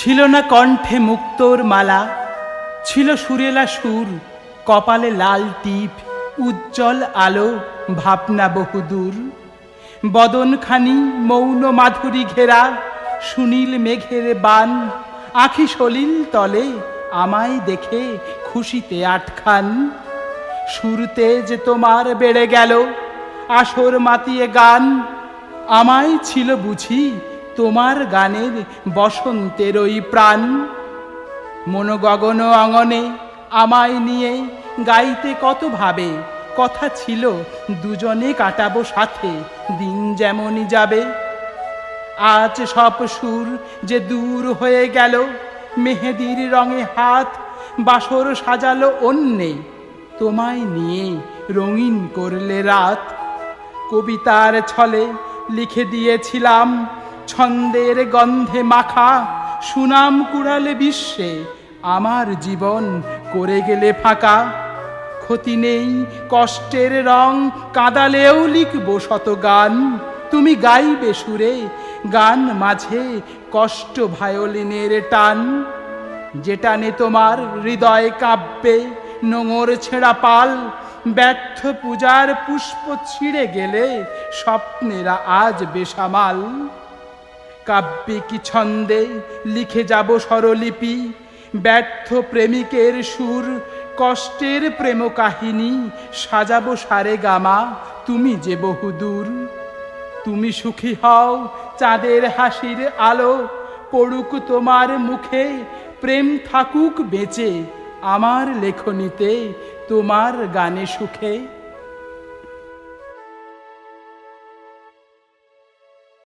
ছিল না কণ্ঠে মুক্তোর মালা, ছিল সুরেলা সুর, কপালে লাল টিপ, উজ্জ্বল আলো, ভাবনা বহুদূর। বদনখানি, মৌন মাধুরী ঘেরা, সুনীল মেঘের বান, আখি সলিল তলে আমায় দেখে খুশিতে আটখান। সুরতে যে তোমার বেড়ে গেল, আসর মাতিয়ে গান, আমায় ছিল বুঝি তোমার গানের বসন্তের ওই প্রাণ। মনোগগন অঙ্গনে আমায় নিয়ে গাইতে কত ভাবে, কথা ছিল দুজনে কাটাবো সাথে, দিন যেমনই যাবে। আজ সব সুর যে দূর হয়ে গেল, মেহেদির রঙে হাত, বাসর সাজালো অন্যে, তোমায় নিয়ে রঙিন করলে রাত। কবিতার ছলে লিখে দিয়েছিলাম ছন্দের গন্ধে মাখা সুনাম কুড়ালে বিশ্বে আমার জীবন করে গেলে ফাঁকা। ক্ষতি নেই কষ্টের রং, কাঁদালেও লিখব শত গান তুমি গাইবে সুরে, গান মাঝে কষ্ট ভায়োলিনের টান। যেটা নে তোমার হৃদয় কাব্যে নোঙর ছেঁড়া পাল, ব্যর্থ পূজার পুষ্প ছিঁড়ে গেলে স্বপ্নেরা আজ বেসামাল। কাব্যিক ছন্দে লিখে যাব স্বরলিপি? ব্যর্থ প্রেমিকের সুর, কষ্টের প্রেম কাহিনী, সাজাবো সারে গামা, তুমি যে বহুদূর তুমি সুখী হও চাঁদের হাসির আলো, পড়ুক তোমার মুখে, প্রেম থাকুক বেঁচে, আমার লেখনীতে তোমার গানে সুখে।